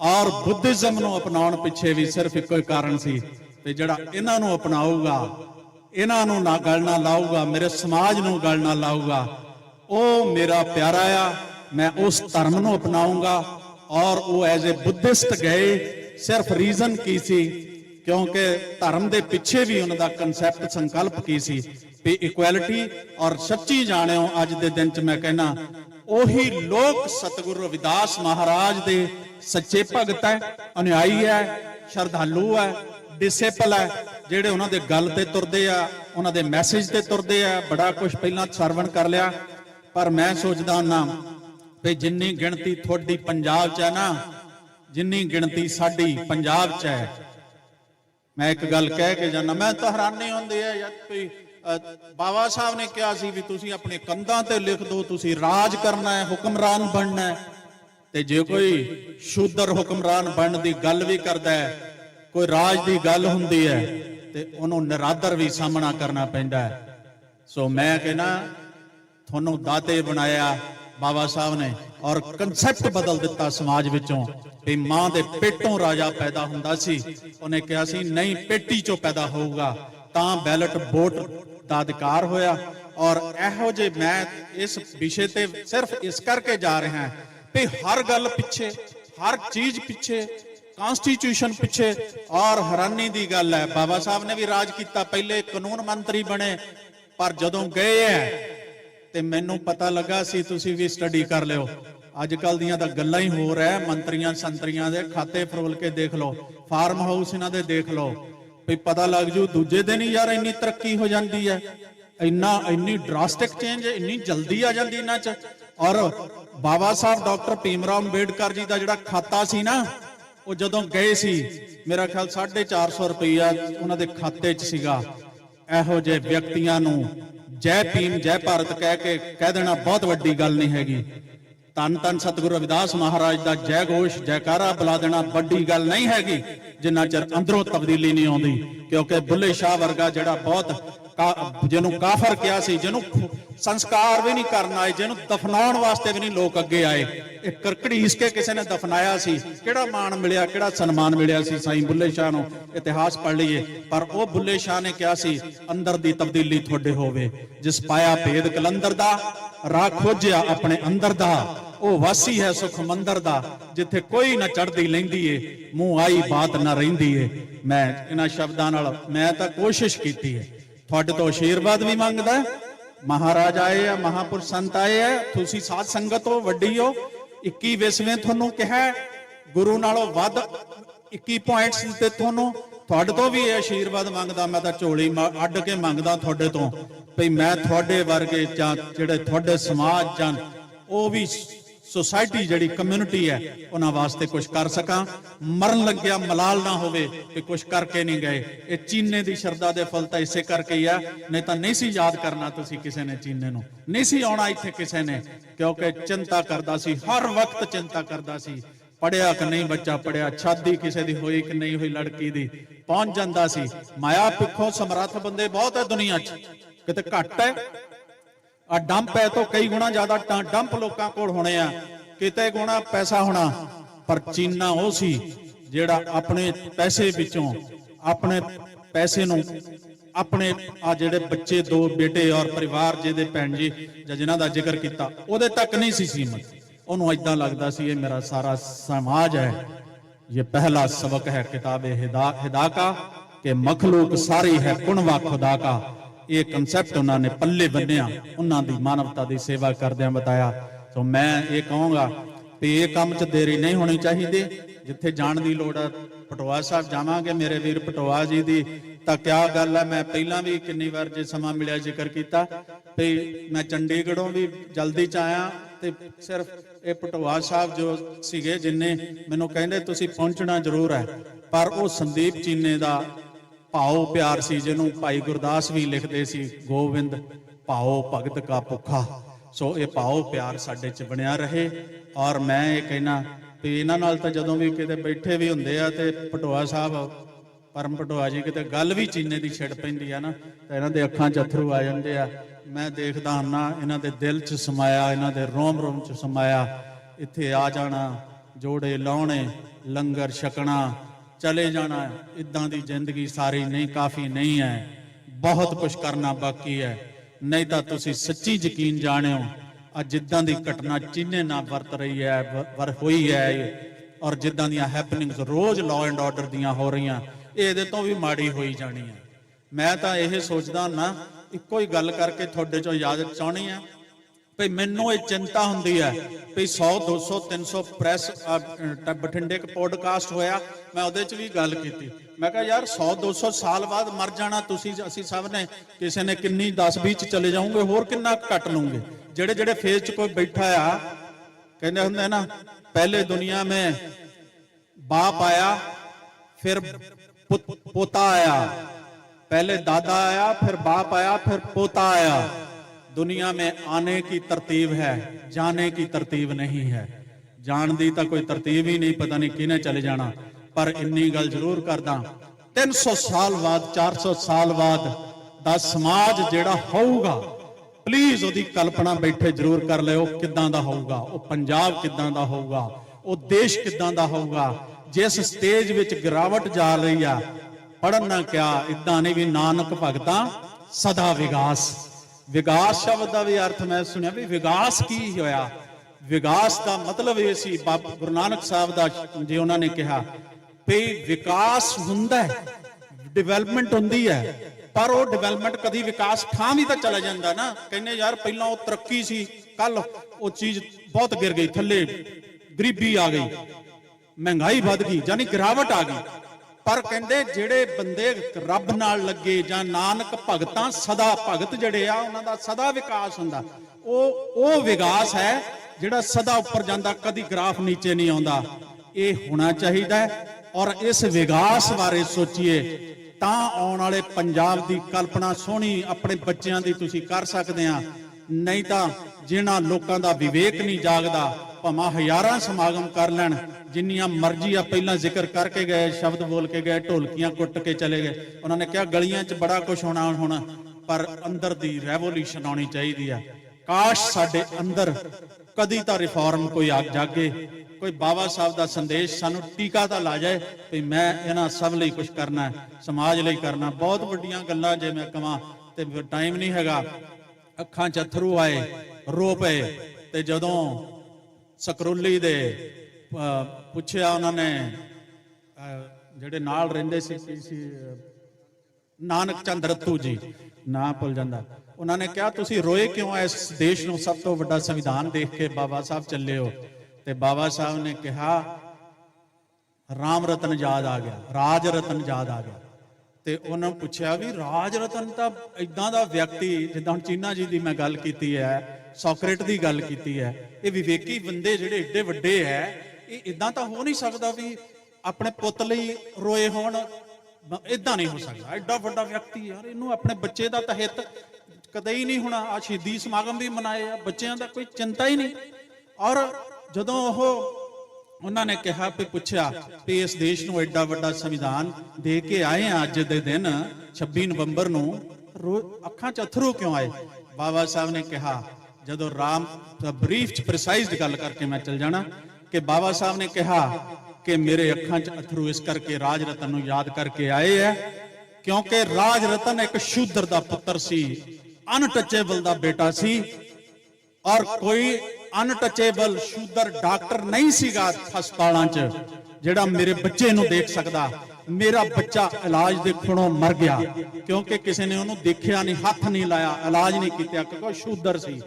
ਔਰ ਬੁੱਧਿਜ਼ਮ ਨੂੰ ਅਪਣਾਉਣ ਪਿੱਛੇ ਵੀ ਸਿਰਫ ਇੱਕੋ ਹੀ ਕਾਰਨ ਸੀ ਤੇ ਜਿਹੜਾ ਇਹਨਾਂ ਨੂੰ ਅਪਣਾਊਗਾ ਇਹਨਾਂ ਨੂੰ ਨਾ ਗੱਲ ਨਾ ਲਾਊਗਾ ਮੇਰੇ ਸਮਾਜ ਨੂੰ ਗੱਲ ਨਾ ਲਾਊਗਾ ਉਹ ਮੇਰਾ ਪਿਆਰਾ ਆ ਮੈਂ ਉਸ ਧਰਮ ਨੂੰ ਅਪਣਾਊਂਗਾ ਔਰ ਉਹ ਐਜ਼ ਅ ਬੁੱਧਿਸਟ ਗਏ ਸਿਰਫ ਰੀਜ਼ਨ ਕੀ ਸੀ? ਕਿਉਂਕਿ ਧਰਮ ਦੇ ਪਿੱਛੇ ਵੀ ਉਹਨਾਂ ਦਾ ਕਨਸੈਪਟ ਸੰਕਲਪ ਕੀ ਸੀ? ਵੀ ਇਕੁਐਲਿਟੀ ਔਰ ਸੱਚੀ ਜਾਣਿਓ, ਅੱਜ ਦੇ ਦਿਨ 'ਚ ਮੈਂ ਕਹਿਣਾ ਉਹੀ ਲੋਕ ਸਤਿਗੁਰੂ ਰਵਿਦਾਸ ਮਹਾਰਾਜ ਦੇ ਸੱਚੇ ਭਗਤ ਹੈ, ਅਨੁਯਾਈ ਹੈ, ਸ਼ਰਧਾਲੂ ਹੈ ਡਿਸੇਪਲ ਹੈ, ਜਿਹੜੇ ਉਹਨਾਂ ਦੇ ਗੱਲ ਤੇ ਤੁਰਦੇ ਆ, ਉਹਨਾਂ ਦੇ ਮੈਸੇਜ ਤੇ ਤੁਰਦੇ ਆ, ਬੜਾ ਕੁਝ ਪਹਿਲਾਂ ਸਰਵਣ ਕਰ ਲਿਆ। ਪਰ ਮੈਂ ਸੋਚਦਾ ਹੁੰਨਾ ਵੀ ਜਿੰਨੀ ਗਿਣਤੀ ਤੁਹਾਡੀ ਪੰਜਾਬ 'ਚ ਹੈ ਨਾ ਜਿੰਨੀ ਗਿਣਤੀ ਸਾਡੀ ਪੰਜਾਬ 'ਚ ਹੈ। ਮੈਂ ਇੱਕ ਗੱਲ ਕਹਿ ਕੇ ਜਾਣਾ ਮੈਂ ਤਾਂ ਹੈਰਾਨੀ ਹੁੰਦੀ ਹੈ ਯਾਰ ਵੀ ਬਾਬਾ ਸਾਹਿਬ ਨੇ ਕਿਹਾ ਸੀ ਵੀ ਤੁਸੀਂ ਆਪਣੇ ਕੰਧਾਂ ਤੇ ਲਿਖ ਦਿਓ ਤੁਸੀਂ ਰਾਜ ਕਰਨਾ ਹੈ, ਹੁਕਮਰਾਨ ਬਣਨਾ ਹੈ। ਤੇ ਜੇ ਕੋਈ ਸ਼ੂਦਰ ਹੁਕਮਰਾਨ ਬਣਨ ਦੀ ਗੱਲ ਵੀ ਕਰਦਾ ਹੈ, ਕੋਈ ਰਾਜ ਦੀ ਗੱਲ ਹੁੰਦੀ ਹੈ, ਤੇ ਉਹਨੂੰ ਨਿਰਾਦਰ ਵੀ ਸਾਹਮਣਾ ਕਰਨਾ ਪੈਂਦਾ ਹੈ। ਸੋ ਮੈਂ ਕਹਿੰਦਾ, ਤੁਹਾਨੂੰ ਦਾਤੇ ਬਣਾਇਆ ਬਾਬਾ ਸਾਹਿਬ ਨੇ। ਔਰ ਕਨਸੈਪਟ ਬਦਲ ਦਿੱਤਾ ਸਮਾਜ ਵਿੱਚੋਂ ਵੀ ਮਾਂ ਦੇ ਪੇਟੋਂ ਰਾਜਾ ਪੈਦਾ ਹੁੰਦਾ ਸੀ। ਉਹਨੇ ਕਿਹਾ ਸੀ, ਨਹੀਂ, ਪੇਟੀ ਚੋਂ ਪੈਦਾ ਹੋਊਗਾ। ਤਾਂ ਬੈਲਟ ਵੋਟ ਦਾ ਅਧਿਕਾਰ ਹੋਇਆ ਔਰ ਇਹੋ ਜੇ ਮੈਂ ਇਸ ਵਿਸ਼ੇ ਤੇ ਸਿਰਫ ਇਸ ਕਰਕੇ ਜਾ ਰਿਹਾ ਵੀ ਹਰ ਗੱਲ ਪਿੱਛੇ, ਹਰ ਚੀਜ਼ ਪਿੱਛੇ ਕਨਸਟੀਟਿਊਸ਼ਨ ਪਿੱਛੇ ਔਰ ਹੈਰਾਨੀ ਦੀ ਗੱਲ ਹੈ। ਬਾਬਾ ਸਾਹਿਬ ਨੇ ਵੀ ਰਾਜ ਕੀਤਾ। ਪਹਿਲੇ ਕਾਨੂੰਨ ਮੰਤਰੀ ਬਣੇ, ਪਰ ਜਦੋਂ ਗਏ ਐ ਤੇ ਮੈਨੂੰ ਪਤਾ ਲੱਗਾ ਸੀ ਤੁਸੀਂ ਵੀ ਸਟੱਡੀ ਕਰ ਲਿਓ। ਅੱਜ ਕੱਲ ਦੀਆਂ ਤਾਂ ਗੱਲਾਂ ਹੀ ਹੋ ਰਿਹਾ ਮੰਤਰੀਆਂ, ਸੰਤਰੀਆਂ ਦੇ ਖਾਤੇ ਫਰੋਲ ਕੇ ਦੇਖ ਲਓ, ਫਾਰਮ ਹਾਊਸ ਇਹਨਾਂ ਦੇ ਦੇਖ ਲਓ। ਵੀ ਪਤਾ ਲੱਗ ਜੂ, ਦੂਜੇ ਦਿਨ ਹੀ ਯਾਰ ਇੰਨੀ ਤਰੱਕੀ ਹੋ ਜਾਂਦੀ ਹੈ ਇੰਨਾ, ਇੰਨੀ ਡਰਾਸਟਿਕ ਚੇਂਜ ਇੰਨੀ ਜਲਦੀ ਆ ਜਾਂਦੀ ਇਹਨਾਂ ਚ। ਔਰ ਬਾਬਾ ਸਾਹਿਬ, ਡਾਕਟਰ ਭੀਮਰਾਓ ਅੰਬੇਡਕਰ ਜੀ ਦਾ ਜਿਹੜਾ ਖਾਤਾ ਸੀ ਨਾ, ਉਹ ਜਦੋਂ ਗਏ ਸੀ, ਮੇਰਾ ਖਿਆਲ 450 ਰੁਪਈਆ ਉਹਨਾਂ ਦੇ ਖਾਤੇ 'ਚ ਸੀਗਾ। ਇਹੋ ਜਿਹੇ ਵਿਅਕਤੀਆਂ ਨੂੰ ਜੈ ਭੀਮ, ਜੈ ਭਾਰਤ ਕਹਿ ਕੇ ਕਹਿ ਦੇਣਾ ਬਹੁਤ ਵੱਡੀ ਗੱਲ ਨਹੀਂ ਹੈਗੀ। ਤਨ ਤਨ ਸਤਿਗੁਰੂ ਰਵਿਦਾਸ ਮਹਾਰਾਜ ਦਾ ਜੈ ਘੋਸ਼, ਜੈਕਾਰਾ ਬੁਲਾ ਦੇਣਾ ਵੱਡੀ ਗੱਲ ਨਹੀਂ ਹੈਗੀ, ਜਿੰਨਾ ਚਿਰ ਅੰਦਰੋਂ ਤਬਦੀਲੀ ਨਹੀਂ ਆਉਂਦੀ, ਕਿਉਂਕਿ ਬੁੱਲੇ ਸ਼ਾਹ ਵਰਗਾ ਜਿਹੜਾ ਬਹੁਤ ਜਿਹਨੂੰ ਕਾਫਰ ਕਿਹਾ ਸੀ, ਜਿਹਨੂੰ ਸੰਸਕਾਰ ਵੀ ਨਹੀਂ ਕਰਨ ਆਏ, ਜਿਹਨੂੰ ਦਫਨਾਉਣ ਵਾਸਤੇ ਵੀ ਨਹੀਂ ਲੋਕ ਅੱਗੇ ਆਏ। ਇਹ ਕਰਕੜੀਸ ਕੇ ਕਿਸੇ ਨੇ ਦਫਨਾਇਆ ਸੀ। ਕਿਹੜਾ ਮਾਣ ਮਿਲਿਆ, ਕਿਹੜਾ ਸਨਮਾਨ ਮਿਲਿਆ ਸੀ? ਸਾਈਂ ਬੁੱਲੇ ਸ਼ਾਹ ਨੂੰ ਇਤਿਹਾਸ ਪੜ੍ਹ ਲਈਏ। ਪਰ ਉਹ ਬੁੱਲੇ ਸ਼ਾਹ ਨੇ ਕਿਹਾ ਸੀ, ਅੰਦਰ ਦੀ ਤਬਦੀਲੀ ਤੁਹਾਡੇ ਹੋਵੇ। ਜਿਸ ਪਾਇਆ ਭੇਦ ਕਲੰਦਰ ਦਾ, ਰਾਹ ਖੋਜਿਆ ਆਪਣੇ ਅੰਦਰ ਦਾ। ਉਹ ਵਾਸੀ ਹੈ ਸੁਖ ਮੰਦਰ ਦਾ, ਜਿੱਥੇ ਕੋਈ ਨਾ ਚੜਦੀ ਲੈਂਦੀ ਏ, ਮੂੰਹ ਆਈ ਬਾਤ ਨਾ ਰਹਿੰਦੀ ਏ। ਮੈਂ ਇਹਨਾਂ ਸ਼ਬਦਾਂ ਨਾਲ, ਮੈਂ ਤਾਂ ਕੋਸ਼ਿਸ਼ ਕੀਤੀ ਹੈ ਤੁਹਾਡੇ ਤੋਂ ਆਸ਼ੀਰਵਾਦ ਵੀ ਮੰਗਦਾ ਮਹਾਰਾਜ ਆਏ ਆ, ਮਹਾਪੁਰਸ਼ ਸੰਤ ਆਏ ਆ। ਤੁਸੀਂ ਸਾਧ ਸੰਗਤ ਹੋ, ਵੱਡੀ ਹੋ। 21 ਵਿਸਵੇਂ ਤੁਹਾਨੂੰ ਕਿਹਾ ਗੁਰੂ ਨਾਲੋਂ ਵੱਧ 21 ਪੁਆਇੰਟਸ ਤੇ ਤੁਹਾਨੂੰ। ਤੁਹਾਡੇ ਤੋਂ ਵੀ ਇਹ ਆਸ਼ੀਰਵਾਦ ਮੰਗਦਾ। ਮੈਂ ਤਾਂ ਝੋਲੀ ਅੱਡ ਕੇ ਮੰਗਦਾ ਤੁਹਾਡੇ ਤੋਂ। ਭਈ ਮੈਂ ਤੁਹਾਡੇ ਵਰਗੇ ਜਾਂ ਜਿਹੜੇ ਤੁਹਾਡੇ ਸਮਾਜ ਜਾਂ ਉਹ ਵੀ ਸੋਸਾਇਟੀ ਜਿਹੜੀ ਕਮਿਊਨਿਟੀ ਹੈ, ਉਹਨਾਂ ਵਾਸਤੇ ਕੁਝ ਕਰ ਸਕਾਂ। ਮਰਨ ਲੱਗਿਆ ਮਲਾਲ ਨਾ ਹੋਵੇ ਕਿ ਕੁਝ ਕਰਕੇ ਨਹੀਂ ਗਏ। ਇਹ ਚੀਨੇ ਦੀ ਸ਼ਰਧਾ ਦੇ ਫਲ ਤਾਂ ਇਸੇ ਕਰਕੇ ਹੀ ਆ। ਨਹੀਂ ਤਾਂ ਨਹੀਂ ਸੀ ਯਾਦ ਕਰਨਾ ਤੁਸੀਂ ਕਿਸੇ ਨੇ ਚੀਨੇ ਨੂੰ। ਨਹੀਂ ਸੀ ਆਉਣਾ ਇੱਥੇ ਕਿਸੇ ਨੇ, ਕਿਉਂਕਿ ਚਿੰਤਾ ਕਰਦਾ ਸੀ, ਹਰ ਵਕਤ ਚਿੰਤਾ ਕਰਦਾ ਸੀ। ਪੜਿਆ ਕਿ ਨਹੀਂ ਬੱਚਾ ਪੜਿਆ ਛਾਦੀ ਕਿਸੇ ਦੀ ਹੋਈ ਕਿ ਨਹੀਂ ਹੋਈ ਲੜਕੀ ਦੀ। ਪਹੁੰਚ ਜਾਂਦਾ ਸੀ। ਮਾਇਆ ਪਿੱਖੋਂ ਸਮਰੱਥ ਬੰਦੇ ਬਹੁਤ ਹੈ ਦੁਨੀਆ 'ਚ। ਕਿਤੇ ਘੱਟ ਹੈ। ਆ ਡੰਪ ਹੈ ਤੋਂ ਕਈ ਗੁਣਾ ਜ਼ਿਆਦਾ ਡੰਪ ਲੋਕਾਂ ਕੋਲ ਹੋਣੇ ਆ। ਕਿਤੇ ਗੁਣਾ ਪੈਸਾ ਹੋਣਾ, ਪਰ ਚੀਨਾ ਉਹ ਸੀ ਜਿਹੜਾ ਆਪਣੇ ਪੈਸੇ ਵਿੱਚੋਂ, ਆਪਣੇ ਪੈਸੇ ਨੂੰ ਆਪਣੇ ਆ ਜਿਹੜੇ ਬੱਚੇ, ਦੋ ਬੇਟੇ ਔਰ ਪਰਿਵਾਰ ਜਿਹਦੇ ਭੈਣ ਜੀ ਜਾਂ ਜਿਨ੍ਹਾਂ ਦਾ ਜ਼ਿਕਰ ਕੀਤਾ, ਉਹਦੇ ਤੱਕ ਨਹੀਂ ਸੀ ਸੀਮਤ। ਉਹਨੂੰ ਐਦਾਂ ਲੱਗਦਾ ਸੀ, ਇਹ ਮੇਰਾ ਸਾਰਾ ਸਮਾਜ ਹੈ। ਇਹ ਪਹਿਲਾ ਸਬਕ ਹੈ ਕਿਤਾਬ ਹਿਦਾ ਹਿਦਾ ਕਾ ਕਿ ਮਖਲੂਕ ਸਾਰੀ ਹੈ ਕੁਨਵਾ ਖੁਦਾ ਕਾ। ਇਹ ਕਨਸੈਪਟ ਉਹਨਾਂ ਨੇ ਪੱਲੇ ਬੰਨਿਆ, ਉਹਨਾਂ ਦੀ ਮਾਨਵਤਾ ਦੀ ਸੇਵਾ ਕਰਦਿਆਂ ਬਤਾਇਆ। ਸੋ ਮੈਂ ਇਹ ਕਹਾਂਗਾ ਵੀ ਇਹ ਕੰਮ 'ਚ ਦੇਰੀ ਨਹੀਂ ਹੋਣੀ ਚਾਹੀਦੀ। ਜਿੱਥੇ ਜਾਣ ਦੀ ਲੋੜ ਹੈ ਪਟਵਾ ਸਾਹਿਬ ਜਾਵਾਂਗੇ। ਮੇਰੇ ਵੀਰ ਪਟਵਾ ਜੀ ਦੀ ਤਾਂ ਕਿਆ ਗੱਲ ਹੈ ਮੈਂ ਪਹਿਲਾਂ ਵੀ ਕਿੰਨੀ ਵਾਰ ਜੇ ਸਮਾਂ ਮਿਲਿਆ ਜ਼ਿਕਰ ਕੀਤਾ ਤੇ ਮੈਂ ਚੰਡੀਗੜ੍ਹੋਂ ਵੀ ਜਲਦੀ ਚ ਆਇਆ ਤੇ ਸਿਰਫ ਇਹ ਪਟਵਾ ਸਾਹਿਬ ਜੋ ਸੀਗੇ ਜਿਨਨੇ ਮੈਨੂੰ ਕਹਿੰਦੇ, ਤੁਸੀਂ ਪਹੁੰਚਣਾ ਜ਼ਰੂਰ ਹੈ। ਪਰ ਉਹ ਸੰਦੀਪ ਚੀਨੇ ਦਾ ਭਾਉ ਪਿਆਰ ਸੀ ਜਿਹਨੂੰ ਭਾਈ ਗੁਰਦਾਸ ਵੀ ਲਿਖਦੇ ਸੀ ਗੋਬਿੰਦ ਭਾਉ ਭਗਤ ਕਾ ਭੁੱਖਾ। ਸੋ ਇਹ ਭਾਉ ਪਿਆਰ ਸਾਡੇ ਚ ਬਣਿਆ ਰਹੇ ਔਰ ਮੈਂ ਇਹ ਕਹਿਣਾ ਵੀ ਇਹਨਾਂ ਨਾਲ ਤਾਂ ਜਦੋਂ ਵੀ ਕਿਤੇ ਬੈਠੇ ਵੀ ਹੁੰਦੇ ਆ ਤੇ ਪਟਵਾ ਸਾਹਿਬ, ਪਰਮ ਪਟਵਾ ਜੀ ਕਿਤੇ ਗੱਲ ਵੀ ਚੀਨੇ ਦੀ ਛਿੜ ਪੈਂਦੀ ਆ ਨਾ, ਤਾਂ ਇਹਨਾਂ ਦੇ ਅੱਖਾਂ 'ਚ ਅਥਰੂ ਆ ਜਾਂਦੇ ਆ। ਮੈਂ ਦੇਖਦਾ ਹੁੰਨਾ ਇਹਨਾਂ ਦੇ ਦਿਲ 'ਚ ਸਮਾਇਆ, ਇਹਨਾਂ ਦੇ ਰੋਮ ਰੋਮ 'ਚ ਸਮਾਇਆ, ਇੱਥੇ ਆ ਜਾਣਾ, ਜੋੜੇ ਲਾਉਣੇ, ਲੰਗਰ ਛਕਣਾ ਚਲੇ ਜਾਣਾ ਇਦਾਂ ਦੀ ਜ਼ਿੰਦਗੀ ਸਾਰੀ ਨਹੀਂ, ਕਾਫੀ ਨਹੀਂ ਹੈ। ਬਹੁਤ ਕੁਝ ਕਰਨਾ ਬਾਕੀ ਹੈ। ਨਹੀਂ ਤਾਂ ਤੁਸੀਂ ਸੱਚੀ ਯਕੀਨ ਜਾਣਿਓ, ਅੱਜ ਜਿੱਦਾਂ ਦੀ ਘਟਨਾ ਚੀਨੇ ਨਾਲ ਵਰਤ ਰਹੀ ਹੈ ਵਰ, ਹੋਈ ਹੈ ਔਰ ਜਿੱਦਾਂ ਦੀਆਂ ਹੈਪਨਿੰਗਸ ਰੋਜ਼ ਲਾਅ ਐਂਡ ਆਰਡਰ ਦੀਆਂ ਹੋ ਰਹੀਆਂ, ਇਹ ਇਹਦੇ ਤੋਂ ਵੀ ਮਾੜੀ ਹੋਈ ਜਾਣੀ ਹੈ। ਮੈਂ ਤਾਂ ਇਹ ਸੋਚਦਾ ਨਾ, ਇੱਕੋ ਹੀ ਗੱਲ ਕਰਕੇ ਤੁਹਾਡੇ ਚੋਂ ਇਜਾਜ਼ਤ ਚਾਹਣੀ ਆ ਭਈ ਮੈਨੂੰ ਇਹ ਚਿੰਤਾ ਹੁੰਦੀ ਹੈ ਭਈ 100 200 300 ਪ੍ਰੈਸ ਬਠਿੰਡੇ ਇੱਕ ਪੋਡਕਾਸਟ ਹੋਇਆ, ਮੈਂ ਉਹਦੇ 'ਚ ਵੀ ਗੱਲ ਕੀਤੀ। ਮੈਂ ਕਿਹਾ, ਯਾਰ 100 200 ਸਾਲ ਬਾਅਦ ਮਰ ਜਾਣਾ ਤੁਸੀਂ, ਅਸੀਂ ਸਭ ਨੇ, ਕਿਸੇ ਨੇ ਕਿੰਨੀ 10 20 ਚ ਚਲੇ ਜਾਓਗੇ, ਹੋਰ ਕਿੰਨਾ ਕੱਟ ਲਓਗੇ? ਜਿਹੜੇ ਜਿਹੜੇ ਫੇਸ 'ਚ ਕੋਈ ਬੈਠਾ ਆ, ਕਹਿੰਦੇ ਹੁੰਦੇ ਨਾ, ਪਹਿਲੇ ਦੁਨੀਆ ਮੈਂ ਬਾਪ ਆਇਆ, ਫਿਰ ਪੋਤਾ ਆਇਆ। ਪਹਿਲੇ ਦਾਦਾ ਆਇਆ, ਫਿਰ ਬਾਪ ਆਇਆ, ਫਿਰ ਪੋਤਾ ਆਇਆ। दुनिया में आने की तरतीब है जाने की तरतीब नहीं है ਜਾਣ ਦੀ ਤਾਂ ਕੋਈ ਤਰਤੀਬ ਹੀ ਨਹੀਂ ਪਤਾ ਨਹੀਂ ਕਿਹਨੇ ਚਲੇ ਜਾਣਾ ਪਰ ਇੰਨੀ ਗੱਲ ਜ਼ਰੂਰ ਕਰਦਾ 300 ਸਾਲ ਬਾਅਦ 400 ਸਾਲ ਬਾਅਦ ਦਾ ਸਮਾਜ ਜਿਹੜਾ ਹੋਊਗਾ ਪਲੀਜ਼ ਉਹਦੀ ਕਲਪਨਾ ਬੈਠੇ ਜ਼ਰੂਰ ਕਰ ਲਿਓ ਕਿੱਦਾਂ ਦਾ ਹੋਊਗਾ ਉਹ ਪੰਜਾਬ ਕਿੱਦਾਂ ਦਾ ਹੋਊਗਾ ਉਹ ਦੇਸ਼ ਕਿੱਦਾਂ ਦਾ ਹੋਊਗਾ ਜਿਸ ਸਟੇਜ ਵਿੱਚ ਗਿਰਾਵਟ ਜਾ ਰਹੀ ਆ ਪੜਨ ਨਾ ਕਿਆ ਇਦਾਂ ਨਹੀਂ ਵੀ ਨਾਨਕ ਭਗਤਾਂ ਸਦਾ ਵਿਗਾਸ ਵਿਗਾਸ ਸ਼ਬਦ ਦਾ ਵੀ ਅਰਥ ਮੈਂ ਸੁਣਿਆ ਵੀ ਵਿਗਾਸ ਕੀ ਹੋਇਆ? ਵਿਗਾਸ ਦਾ ਮਤਲਬ ਇਹ ਸੀ, ਬਾਬਾ ਗੁਰੂ ਨਾਨਕ ਸਾਹਿਬ ਦਾ ਜੇ ਉਹਨਾਂ ਨੇ ਕਿਹਾ ਵੀ ਵਿਕਾਸ ਹੁੰਦਾ ਹੈ ਡਿਵੈਲਪਮੈਂਟ ਹੁੰਦੀ ਹੈ, ਪਰ ਉਹ ਡਿਵੈਲਪਮੈਂਟ ਕਦੀ ਵਿਕਾਸ ਥਾਂ ਵੀ ਤਾਂ ਚਲਾ ਜਾਂਦਾ ਨਾ। ਕਹਿੰਦੇ ਯਾਰ ਪਹਿਲਾਂ ਉਹ ਤਰੱਕੀ ਸੀ ਕੱਲ ਉਹ ਚੀਜ਼ ਬਹੁਤ ਗਿਰ ਗਈ, ਥੱਲੇ ਗਰੀਬੀ ਆ ਗਈ, ਮਹਿੰਗਾਈ ਵੱਧ ਗਈ, ਯਾਨੀ ਗਿਰਾਵਟ ਆ ਗਈ। ਪਰ ਕਹਿੰਦੇ ਜਿਹੜੇ ਬੰਦੇ ਰੱਬ ਨਾਲ ਲੱਗੇ ਜਾਂ ਨਾਨਕ ਭਗਤਾਂ ਸਦਾ ਭਗਤ ਜਿਹੜੇ ਆ, ਉਹਨਾਂ ਦਾ ਸਦਾ ਵਿਕਾਸ ਹੁੰਦਾ। ਉਹ ਉਹ ਵਿਕਾਸ ਹੈ ਜਿਹੜਾ ਸਦਾ ਉੱਪਰ ਜਾਂਦਾ, ਕਦੀ ਗ੍ਰਾਫ ਨੀਚੇ ਨਹੀਂ ਆਉਂਦਾ। ਇਹ ਹੋਣਾ ਚਾਹੀਦਾ ਔਰ ਇਸ ਵਿਕਾਸ ਬਾਰੇ ਸੋਚੀਏ ਤਾਂ ਆਉਣ ਵਾਲੇ ਪੰਜਾਬ ਦੀ ਕਲਪਨਾ ਸੋਹਣੀ ਆਪਣੇ ਬੱਚਿਆਂ ਦੀ ਤੁਸੀਂ ਕਰ ਸਕਦੇ ਆ। ਨਹੀਂ ਤਾਂ ਜਿਨ੍ਹਾਂ ਲੋਕਾਂ ਦਾ ਵਿਵੇਕ ਨਹੀਂ ਜਾਗਦਾ ਭਾਵੇਂ ਹਜ਼ਾਰਾਂ ਸਮਾਗਮ ਕਰ ਲੈਣ, ਜਿੰਨੀਆਂ ਮਰਜ਼ੀ ਆ ਪਹਿਲਾਂ ਜ਼ਿਕਰ ਕਰਕੇ ਗਏ, ਸ਼ਬਦ ਬੋਲ ਕੇ ਗਏ, ਢੋਲਕੀਆਂ ਕੁੱਟ ਕੇ ਚਲੇ ਗਏ। ਉਹਨਾਂ ਨੇ ਕਿਹਾ, ਗਲੀਆਂ 'ਚ ਬੜਾ ਕੁਝ ਹੋਣਾ ਹੁਣ, ਪਰ ਅੰਦਰ ਦੀ ਰੈਵੋਲੂਸ਼ਨ ਆਉਣੀ ਚਾਹੀਦੀ ਆ। ਕਾਸ਼ ਸਾਡੇ ਅੰਦਰ ਕਦੀ ਤਾਂ ਰਿਫਾਰਮ ਕੋਈ ਆ ਜਾਗੇ। ਕੋਈ ਬਾਬਾ ਸਾਹਿਬ ਦਾ ਸੰਦੇਸ਼ ਸਾਨੂੰ ਟੀਕਾ ਤਾਂ ਲਾ ਜਾਏ ਵੀ ਮੈਂ ਇਹਨਾਂ ਸਭ ਲਈ ਕੁਝ ਕਰਨਾ ਹੈ, ਸਮਾਜ ਲਈ ਕਰਨਾ ਬਹੁਤ ਵੱਡੀਆਂ ਗੱਲਾਂ ਜੇ ਮੈਂ ਕਹਾਂ ਤੇ ਟਾਈਮ ਨਹੀਂ ਹੈਗਾ। ਅੱਖਾਂ 'ਚ ਅਥਰੂ ਆਏ, ਰੋ ਪਏ, ਤੇ ਜਦੋਂ ਸਕਰੋਲੀ ਦੇ ਪੁੱਛਿਆ ਉਹਨਾਂ ਨੇ ਅਹ, ਜਿਹੜੇ ਨਾਲ ਰਹਿੰਦੇ ਸੀ ਸੀ ਨਾਨਕ ਚੰਦ ਰੱਤੂ ਜੀ ਨਾ ਭੁੱਲ ਜਾਂਦਾ। ਉਹਨਾਂ ਨੇ ਕਿਹਾ ਤੁਸੀਂ ਰੋਏ ਕਿਉਂ ਇਸ ਦੇਸ਼ ਨੂੰ ਸਭ ਤੋਂ ਵੱਡਾ ਸੰਵਿਧਾਨ ਦੇਖ ਕੇ ਬਾਬਾ ਸਾਹਿਬ ਚੱਲੇ ਹੋ ਤੇ ਬਾਬਾ ਸਾਹਿਬ ਨੇ ਕਿਹਾ ਰਾਮ ਰਤਨ ਯਾਦ ਆ ਗਿਆ ਰਾਜ ਰਤਨ ਯਾਦ ਆ ਗਿਆ। ਤੇ ਉਹਨਾਂ ਨੂੰ ਪੁੱਛਿਆ ਵੀ ਰਾਜ ਰਤਨ ਤਾਂ ਇਦਾਂ ਦਾ ਵਿਅਕਤੀ ਜਿੱਦਾਂ ਹੁਣ ਚੀਨਾ ਜੀ ਦੀ ਮੈਂ ਗੱਲ ਕੀਤੀ ਹੈ ਸੋਕਰੇਟ ਦੀ ਗੱਲ ਕੀਤੀ ਹੈ। ਇਹ ਵਿਵੇਕੀ ਬੰਦੇ ਜਿਹੜੇ ਏਡੇ ਵੱਡੇ ਹੈ, ਇਹ ਇਦਾਂ ਤਾਂ ਹੋ ਨਹੀਂ ਸਕਦਾ ਵੀ ਆਪਣੇ ਪੁੱਤ ਲਈ ਰੋਏ ਹੋਣ। ਇਦਾਂ ਨਹੀਂ ਹੋ ਸਕਦਾ। ਐਡਾ ਵੱਡਾ ਵਿਅਕਤੀ ਯਾਰ, ਇਹਨੂੰ ਆਪਣੇ ਬੱਚੇ ਦਾ ਤਾਂ ਹਿੱਤ ਕਦੇ ਹੀ ਨਹੀਂ ਹੋਣਾ। ਆ ਸ਼ਹੀਦੀ ਸਮਾਗਮ ਵੀ ਮਨਾਏ ਆ, ਬੱਚਿਆਂ ਦਾ ਕੋਈ ਚਿੰਤਾ ਹੀ ਨਹੀਂ। ਔਰ ਜਦੋਂ ਉਹ ਉਹਨਾਂ ਨੇ ਕਿਹਾ ਵੀ ਪੁੱਛਿਆ ਵੀ ਇਸ ਦੇਸ਼ ਨੂੰ ਐਡਾ ਵੱਡਾ ਸੰਵਿਧਾਨ ਦੇ ਕੇ ਆਏ ਆ ਅੱਜ ਦੇ ਦਿਨ 26 ਨਵੰਬਰ ਨੂੰ, ਰੋ- ਅੱਖਾਂ 'ਚ ਅਥਰੂ ਕਿਉਂ ਆਏ? ਬਾਬਾ ਸਾਹਿਬ ਨੇ ਕਿਹਾ ਜਦੋਂ ਰਾਮ ਬਰੀਫ 'ਚ ਪ੍ਰੀਸਾਈਜ਼ਡ ਗੱਲ ਕਰਕੇ ਮੈਂ ਚੱਲ ਜਾਣਾ ਕਿ ਬਾਬਾ ਸਾਹਿਬ ਨੇ ਕਿਹਾ ਕਿ ਮੇਰੇ ਅੱਖਾਂ 'ਚ ਅਥਰੂ ਇਸ ਕਰਕੇ ਰਾਜ ਰਤਨ ਨੂੰ ਯਾਦ ਕਰਕੇ ਆਏ ਹੈ ਕਿਉਂਕਿ ਰਾਜ ਰਤਨ ਇੱਕ ਸ਼ੂਦਰ ਦਾ ਪੁੱਤਰ ਸੀ ਅਨਟਚੇਬਲ ਦਾ ਬੇਟਾ ਸੀ ਔਰ ਕੋਈ ਅਨਟਚੇਬਲ ਸ਼ੂਦਰ ਡਾਕਟਰ ਨਹੀਂ ਸੀਗਾ ਹਸਪਤਾਲਾਂ 'ਚ, ਜਿਹੜਾ ਮੇਰੇ ਬੱਚੇ ਨੂੰ ਦੇਖ ਸਕਦਾ। ਮੇਰਾ ਬੱਚਾ ਇਲਾਜ ਦੇ ਖੁਣੋਂ ਮਰ ਗਿਆ, ਕਿਉਂਕਿ ਕਿਸੇ ਨੇ ਉਹਨੂੰ ਦੇਖਿਆ ਨਹੀਂ, ਹੱਥ ਨਹੀਂ ਲਾਇਆ, ਇਲਾਜ ਨਹੀਂ ਕੀਤਾ, ਕਿਉਂਕਿ ਉਹ ਸ਼ੂਦਰ ਸੀ।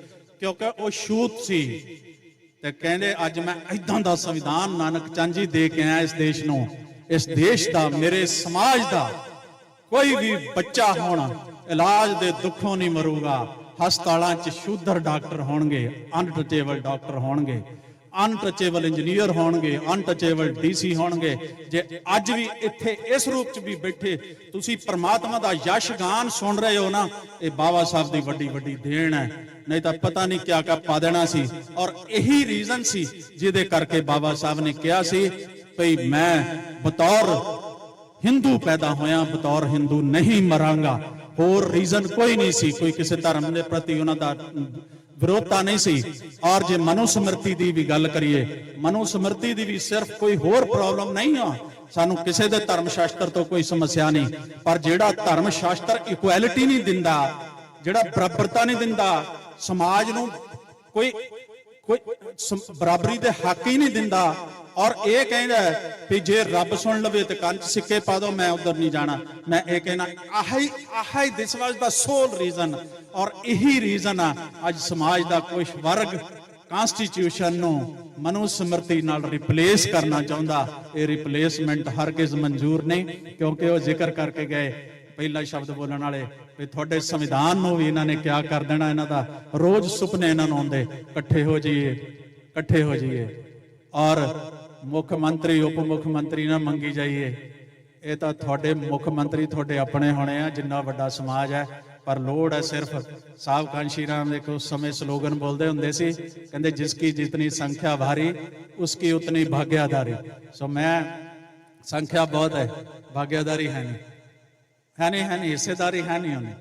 ਕਿਉਂਕਿ ਉਹ ਛੂਤ ਸੀ। ਤੇ ਕਹਿੰਦੇ, ਅੱਜ ਮੈਂ ਇਦਾਂ ਦਾ ਸੰਵਿਧਾਨ ਨਾਨਕ ਚੰਦ ਜੀ ਦੇ ਕੇ ਆਇਆ ਇਸ ਦੇਸ਼ ਨੂੰ। ਇਸ ਦੇਸ਼ ਦਾ, ਮੇਰੇ ਸਮਾਜ ਦਾ ਕੋਈ ਵੀ ਬੱਚਾ ਹੋਣਾ, ਇਲਾਜ ਦੇ ਦੁੱਖੋਂ ਨਹੀਂ ਮਰੂਗਾ। ਹਸਪਤਾਲਾਂ 'ਚ ਸ਼ੂਦਰ ਡਾਕਟਰ ਹੋਣਗੇ ਅਨਟਚੇਬਲ ਡਾਕਟਰ ਹੋਣਗੇ। ਅਨਟਚੇਬਲ ਇੰਜੀਨੀਅਰ ਹੋਣਗੇ ਅਨਟਚੇਬਲ ਡੀਸੀ ਹੋਣਗੇ। ਜੇ ਅੱਜ ਵੀ ਇੱਥੇ ਇਸ ਰੂਪ 'ਚ ਵੀ ਬੈਠੇ, ਤੁਸੀਂ ਪ੍ਰਮਾਤਮਾ ਦਾ ਯਸ਼ ਗਾਨ ਸੁਣ ਰਹੇ ਹੋ ਨਾ, ਇਹ ਬਾਬਾ ਸਾਹਿਬ ਦੀ ਵੱਡੀ ਵੱਡੀ ਦੇਣ ਹੈ। ਨਹੀਂ ਤਾਂ ਪਤਾ ਨਹੀਂ ਕਿਆ ਕਿਆ ਪਾ ਦੇਣਾ ਸੀ। ਔਰ ਇਹੀ ਰੀਜ਼ਨ ਸੀ ਜਿਹਦੇ ਕਰਕੇ ਬਾਬਾ ਸਾਹਿਬ ਨੇ ਕਿਹਾ ਸੀ ਭਈ ਮੈਂ ਬਤੌਰ ਹਿੰਦੂ ਪੈਦਾ ਹੋਇਆ, ਬਤੌਰ ਹਿੰਦੂ ਨਹੀਂ ਮਰਾਂਗਾ। ਹੋਰ ਰੀਜ਼ਨ ਕੋਈ ਨਹੀਂ ਸੀ, ਕੋਈ ਕਿਸੇ ਧਰਮ ਦੇ ਪ੍ਰਤੀ ਉਹਨਾਂ ਦਾ ਵਿਰੋਧਤਾ ਨਹੀਂ ਸੀ। ਔਰ ਜੇ ਮਨੁ ਸਮਰਤੀ ਦੀ ਵੀ ਗੱਲ ਕਰੀਏ ਮਨੁ ਸਮਰਤੀ ਦੀ ਵੀ ਸਿਰਫ ਕੋਈ ਹੋਰ ਪ੍ਰੋਬਲਮ ਨਹੀਂ ਆ। ਸਾਨੂੰ ਕਿਸੇ ਦੇ ਧਰਮ ਸ਼ਾਸਤਰ ਤੋਂ ਕੋਈ ਸਮੱਸਿਆ ਨਹੀਂ। ਪਰ ਜਿਹੜਾ ਧਰਮ ਸ਼ਾਸਤਰ ਇਕੁਐਲਿਟੀ ਨਹੀਂ ਦਿੰਦਾ, ਜਿਹੜਾ ਬਰਾਬਰਤਾ ਨਹੀਂ ਦਿੰਦਾ, ਸਮਾਜ ਨੂੰ ਕੋਈ ਕੋਈ ਬਰਾਬਰੀ ਦੇ ਹੱਕ ਹੀ ਨਹੀਂ ਦਿੰਦਾ ਔਰ ਇਹ ਕਹਿੰਦਾ ਵੀ ਜੇ ਰੱਬ ਸੁਣ ਲਵੇ ਤੇ ਕੰਨ 'ਚ ਸਿੱਕੇ ਪਾ ਦੋ, ਮੈਂ ਉਧਰ ਨਹੀਂ ਜਾਣਾ। ਮੈਂ ਇਹ ਕਹਿਣਾ, ਆਹੀ ਆਹੀ ਦਿਸ ਵਾਸ ਦਾ ਸੋਲ ਰੀਜ਼ਨ ਔਰ ਇਹੀ ਰੀਜ਼ਨ ਆ, ਅੱਜ ਸਮਾਜ ਦਾ ਕੁਝ ਵਰਗ ਕਨਸਟੀਟਿਊਸ਼ਨ ਨੂੰ ਮਨੁ ਸਮਰਤੀ ਨਾਲ ਰਿਪਲੇਸ ਕਰਨਾ ਚਾਹੁੰਦਾ। ਇਹ ਰਿਪਲੇਸਮੈਂਟ ਹਰਗਿਜ਼ ਮਨਜ਼ੂਰ ਨਹੀਂ, ਕਿਉਂਕਿ ਉਹ ਜ਼ਿਕਰ ਕਰਕੇ ਗਏ। ਪਹਿਲਾ ਸ਼ਬਦ ਬੋਲਣ ਵਾਲੇ, ਵੀ ਤੁਹਾਡੇ ਸੰਵਿਧਾਨ ਨੂੰ ਵੀ ਇਹਨਾਂ ਨੇ ਕਿਆ ਕਰ ਦੇਣਾ ਇਹਨਾਂ ਦਾ? ਰੋਜ਼ ਸੁਪਨੇ ਇਹਨਾਂ ਨੂੰ ਆਉਂਦੇ, ਇਕੱਠੇ ਹੋ ਜਾਈਏ, ਇਕੱਠੇ ਹੋ ਜਾਈਏ। ਔਰ ਮੁੱਖ ਮੰਤਰੀ, ਉਪ ਮੁੱਖ ਮੰਤਰੀ ਨਾ ਮੰਗੀ ਜਾਈਏ। ਇਹ ਤਾਂ ਤੁਹਾਡੇ ਮੁੱਖ ਮੰਤਰੀ ਤੁਹਾਡੇ ਆਪਣੇ ਹੋਣੇ ਆ, ਜਿੰਨਾ ਵੱਡਾ ਸਮਾਜ ਹੈ। ਪਰ ਲੋੜ ਹੈ ਸਿਰਫ ਸਾਹਿਬ ਕਾਂਸ਼ੀ ਰਾਮ ਦੇਖੋ ਉਸ ਸਮੇਂ ਸਲੋਗਨ ਬੋਲਦੇ ਹੁੰਦੇ ਸੀ, ਕਹਿੰਦੇ, ਜਿਸ ਕੀ ਜਿਤਨੀ ਸੰਖਿਆ ਭਾਰੀ ਉਸकी ਉਤਨੀ ਭਾਗਿਆਦਾਰੀ। ਸੋ ਮੈਂ, ਸੰਖਿਆ ਬਹੁਤ ਹੈ, ਭਾਗਿਆਦਾਰੀ ਹੈ ਨਹੀਂ। ਹੈ ਨਹੀਂ ਹੈ ਨਹੀਂ, ਹਿੱਸੇਦਾਰੀ ਹੈ ਨਹੀਂ ਉਹਨੇ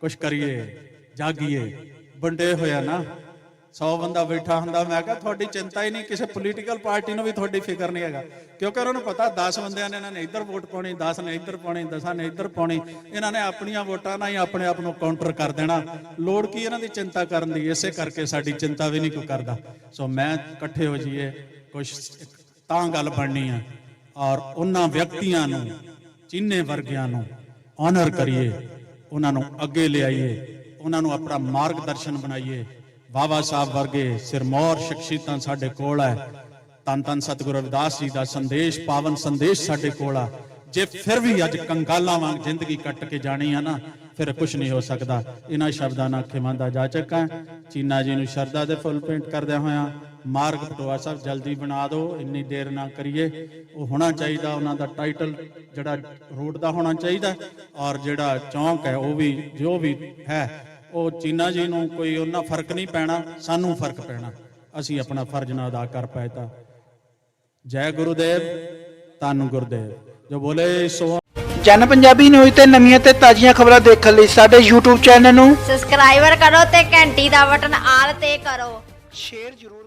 ਕੁਛ ਕਰੀਏ, ਜਾਗੀਏ, ਵੰਡੇ ਹੋਇਆ ਨਾ। 100 ਬੰਦਾ ਬੈਠਾ ਹੁੰਦਾ, ਮੈਂ ਕਿਹਾ ਤੁਹਾਡੀ ਚਿੰਤਾ ਹੀ ਨਹੀਂ, ਕਿਸੇ ਪੋਲੀਟੀਕਲ ਪਾਰਟੀ ਨੂੰ ਵੀ ਤੁਹਾਡੀ ਫਿਕਰ ਨਹੀਂ ਹੈਗਾ। ਕਿਉਂਕਿ ਉਹਨਾਂ ਨੂੰ ਪਤਾ 10 ਬੰਦਿਆਂ ਨੇ ਇਹਨਾਂ ਨੇ ਇੱਧਰ ਵੋਟ ਪਾਉਣੀ 10 ਨੇ ਇੱਧਰ ਪਾਉਣੀ 10 ਨੇ ਇੱਧਰ ਪਾਉਣੀ। ਇਹਨਾਂ ਨੇ ਆਪਣੀਆਂ ਵੋਟਾਂ ਨਾਲ ਹੀ ਆਪਣੇ ਆਪ ਨੂੰ ਕਾਊਂਟਰ ਕਰ ਦੇਣਾ। ਲੋੜ ਕੀ ਇਹਨਾਂ ਦੀ ਚਿੰਤਾ ਕਰਨ ਦੀ? ਇਸੇ ਕਰਕੇ ਸਾਡੀ ਚਿੰਤਾ ਵੀ ਨਹੀਂ ਕੋਈ ਕਰਦਾ। ਸੋ ਮੈਂ ਇਕੱਠੇ ਹੋ ਜਾਈਏ, ਕੁਛ ਤਾਂ ਗੱਲ ਬਣਨੀ ਆ। ਔਰ ਉਹਨਾਂ ਵਿਅਕਤੀਆਂ ਨੂੰ ਚੀਨੇ ਵਰਗਿਆਂ ਨੂੰ ਆਨਰ ਕਰੀਏ, ਉਹਨਾਂ ਨੂੰ ਅੱਗੇ ਲਿਆਈਏ, ਉਹਨਾਂ ਨੂੰ ਆਪਣਾ ਮਾਰਗਦਰਸ਼ਨ ਬਣਾਈਏ। ਬਾਬਾ ਸਾਹਿਬ ਵਰਗੇ ਸਿਰਮੌਰ ਸ਼ਖਸੀਅਤਾਂ ਸਾਡੇ ਕੋਲ ਹੈ। ਤਨ ਤਨ ਸਤਿਗੁਰੂ ਰਵਿਦਾਸ ਜੀ ਦਾ ਸੰਦੇਸ਼, ਪਾਵਨ ਸੰਦੇਸ਼ ਸਾਡੇ ਕੋਲ ਆ। ਜੇ ਫਿਰ ਵੀ ਅੱਜ ਕੰਗਾਲਾਂ ਵਾਂਗ ਜ਼ਿੰਦਗੀ ਕੱਟ ਕੇ ਜਾਣੀ ਆ ਨਾ, ਫਿਰ ਕੁਝ ਨਹੀਂ ਹੋ ਸਕਦਾ। ਇਹਨਾਂ ਸ਼ਬਦਾਂ ਨਾਲ ਖਿਮੰਦਾ ਜਾਚਕ ਹੈ। ਚੀਨਾ ਜੀ ਨੂੰ ਸ਼ਰਧਾ ਦੇ ਫੁੱਲ ਪੇਂਟ ਕਰਦਿਆਂ ਹੋਇਆਂ, ਮਾਰਗ ਪਟੋਆ ਸਾਹਿਬ ਜਲਦੀ ਬਣਾ ਦਿਓ, ਇੰਨੀ ਦੇਰ ਨਾ ਕਰੀਏ। ਉਹ ਹੋਣਾ ਚਾਹੀਦਾ, ਉਹਨਾਂ ਦਾ ਟਾਈਟਲ ਜਿਹੜਾ ਰੋਡ ਦਾ ਹੋਣਾ ਚਾਹੀਦਾ, ਔਰ ਜਿਹੜਾ ਚੌਂਕ ਹੈ, ਉਹ ਵੀ, ਜੋ ਵੀ ਹੈ ਉਹ ਚੀਨਾ ਜੀ ਨੂੰ ਕੋਈ ਉਹਨਾਂ ਫ਼ਰਕ ਨਹੀਂ ਪੈਣਾ ਸਾਨੂੰ ਫ਼ਰਕ ਪੈਣਾ। ਅਸੀਂ ਆਪਣਾ ਫਰਜ਼ ਨਾ ਅਦਾ ਕਰ ਪਾਏ ਤਾਂ। ਜੈ ਗੁਰੂਦੇਵ ਧੰਨ ਗੁਰਦੇਵ। ਜੋ ਬੋਲੇ ਸੋ ਜਨ ਪੰਜਾਬੀ ਨਿਊਜ਼ ਤੇ ਨਵੀਆਂ ਤੇ ਤਾਜ਼ੀਆਂ ਖਬਰਾਂ ਦੇਖਣ ਲਈ ਸਾਡੇ YouTube ਚੈਨਲ ਨੂੰ ਸਬਸਕ੍ਰਾਈਬਰ ਕਰੋ ਤੇ ਘੰਟੀ ਦਾ ਬਟਨ ਆਲ ਤੇ ਕਰੋ। ਸ਼ੇਅਰ ਜ਼ਰੂਰ